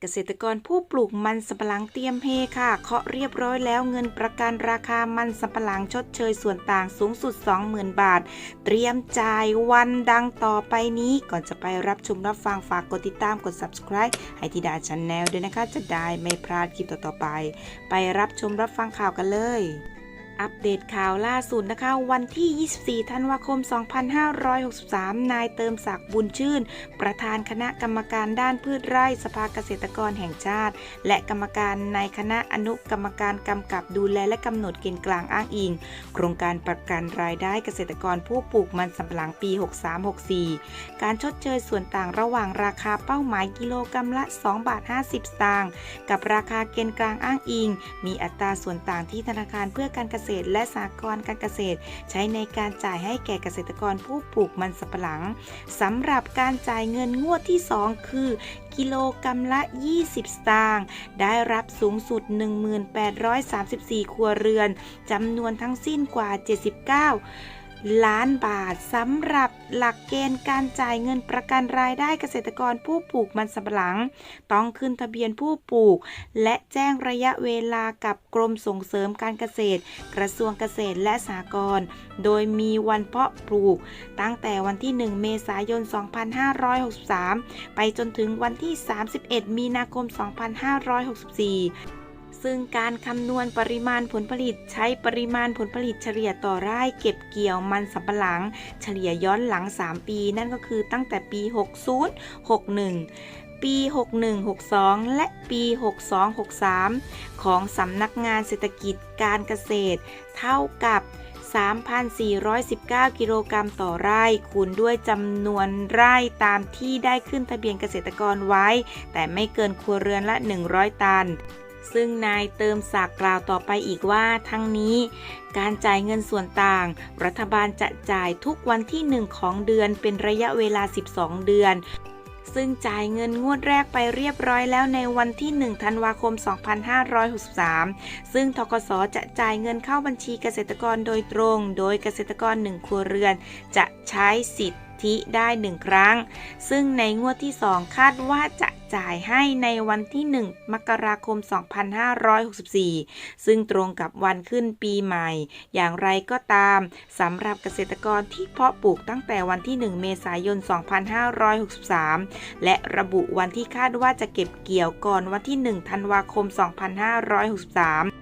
เกษตรกรผู้ปลูกมันสำปะหลังเตรียมเฮค่ะ เคาะเรียบร้อยแล้วเงินประกันราคามันสำปะหลังชดเชยส่วนต่างสูงสุด 20,000 บาท เตรียมจ่ายวันดังต่อไปนี้ ก่อนจะไปรับชมรับฟังฝากกดติดตามกด subscribe ให้ธิดาช n แนลด้วยนะคะ จะได้ไม่พลาดคลิปต่อๆไป ไปรับชมรับฟังข่าวกันเลย อัปเดตข่าวล่าสุดนะคะ วันที่ 24 ธันวาคม 2563 นายเติมศักดิ์บุญชื่น ประธานคณะกรรมการด้านพืชไร่สภาเกษตรกรแห่งชาติ และกรรมการในคณะอนุกรรมการกำกับดูแลและกำหนดเกณฑ์กลางอ้างอิง โครงการประกันรายได้เกษตรกรผู้ปลูกมันสำปะหลังปี 63-64 การชดเชยส่วนต่างระหว่างราคาเป้าหมายกิโลกรัมละ 2 บาท 50 สตางค์กับราคาเกณฑ์กลางอ้างอิง มีอัตราส่วนต่างที่ธนาคารเพื่อการเกษตร และสหกรณ์การเกษตร ใช้ในการจ่ายให้แก่เกษตรกรผู้ปลูกมันสำปะหลังสำหรับการจ่ายเงินงวดที่ 2 คือ กิโลกรัมละ 20 สตางค์ได้รับสูงสุด 1834 ครัวเรือนจำนวนทั้งสิ้นกว่า 79 ล้านบาทสำหรับหลักเกณฑ์การจ่ายเงินประกันรายได้เกษตรกรผู้ปลูกมันสำปะหลัง ต้องขึ้นทะเบียนผู้ปลูก และแจ้งระยะเวลากับกรมส่งเสริมการเกษตร กระทรวงเกษตรและสหกรณ์โดยมีวันเพาะปลูก ตั้งแต่วันที่ 1 เมษายน 2563 ไปจนถึงวันที่ 31 มีนาคม 2564 ซึ่งการคำนวณปริมาณผลผลิตใช้ปริมาณผลผลิตเฉลี่ยต่อไร่เก็บเกี่ยวมันสำปะหลัง เฉลี่ยย้อนหลัง 3 ปี นั่นก็คือตั้งแต่ปี 60 61ปี 61 62 และปี 62 63 ของสำนักงานเศรษฐกิจการเกษตร เท่ากับ 3,419 กิโลกรัมต่อไร่ คูณด้วยจำนวนไร่ตามที่ได้ขึ้นทะเบียนเกษตรกรไว้ แต่ไม่เกินครัวเรือนละ 100 ตัน ซึ่งนายเติมศักดิ์กล่าวต่อไปอีกว่าทั้งนี้ การจ่ายเงินส่วนต่าง รัฐบาลจะจ่ายทุกวันที่ 1 ของเดือนเป็นระยะเวลา 12 เดือนซึ่งจ่ายเงินงวดแรกไปเรียบร้อยแล้วในวันที่ 1 ธันวาคม 2563 ซึ่งทกสจะจ่ายเงินเข้าบัญชีเกษตรกรโดยตรง โดยเกษตรกร 1 ครัวเรือน จะใช้สิทธิได้ 1 ครั้ง ซึ่งในงวดที่ 2 คาดว่าจะ จ่ายให้ในวันที่ 1 มกราคม 2564 ซึ่งตรงกับวันขึ้นปีใหม่ อย่างไรก็ตามสำหรับเกษตรกรที่เพาะปลูกตั้งแต่วันที่ 1 เมษายน 2563 และระบุวันที่คาดว่าจะเก็บเกี่ยวก่อนวันที่ 1 ธันวาคม 2563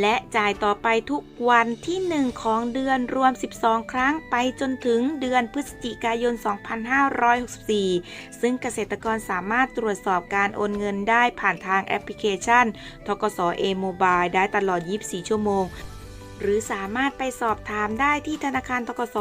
และจ่ายต่อไปทุกวันที่ 1 ของเดือนรวม 12 ครั้งไปจนถึงเดือนพฤศจิกายน 2564 ซึ่งเกษตรกรสามารถตรวจสอบการโอนเงินได้ผ่านทางแอปพลิเคชัน ทกสเอโมบายได้ตลอด 24 ชั่วโมง หรือสามารถไปสอบถามได้ที่ธนาคารทกส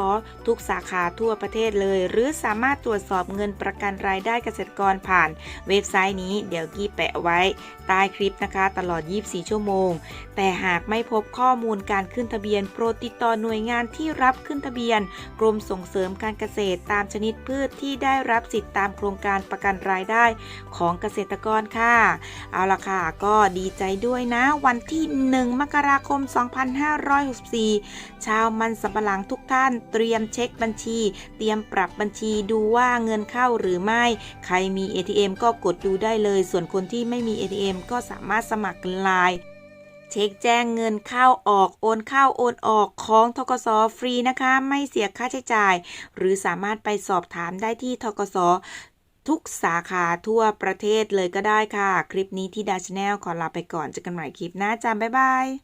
ทุกสาขาทั่วประเทศเลย หรือสามารถตรวจสอบเงินประกันรายได้เกษตรกรผ่านเว็บไซต์นี้เดี๋ยวกี้แปะไว้ใต้คลิปนะคะ ตลอด 24 ชั่วโมง แต่หากไม่พบข้อมูลการขึ้นทะเบียน โปรดติดต่อหน่วยงานที่รับขึ้นทะเบียน กรมส่งเสริมการเกษตรตามชนิดพืชที่ได้รับสิทธิ์ตามโครงการประกันรายได้ของเกษตรกรค่ะ เอาละค่ะ ก็ดีใจด้วยนะ วันที่ 1 มกราคม 2564 ชาวมันสำปะหลังทุกท่าน เตรียมเช็คบัญชี เตรียมปรับบัญชีดูว่าเงินเข้าหรือไม่ ใครมี ATM ก็กดดูได้เลย ส่วนคนที่ไม่มี ATM ก็สามารถสมัครไลน์เช็คแจ้งเงินเข้าออกโอนเข้าโอนออกของทกสฟรีนะคะ ไม่เสียค่าใช้จ่าย หรือสามารถไปสอบถามได้ที่ทกสทุกสาขาทั่วประเทศเลยก็ได้ค่ะ คลิปนี้ที่ดาชแนลขอลาไปก่อนเจอกันใหม่คลิปหน้าจ้าบ๊ายบาย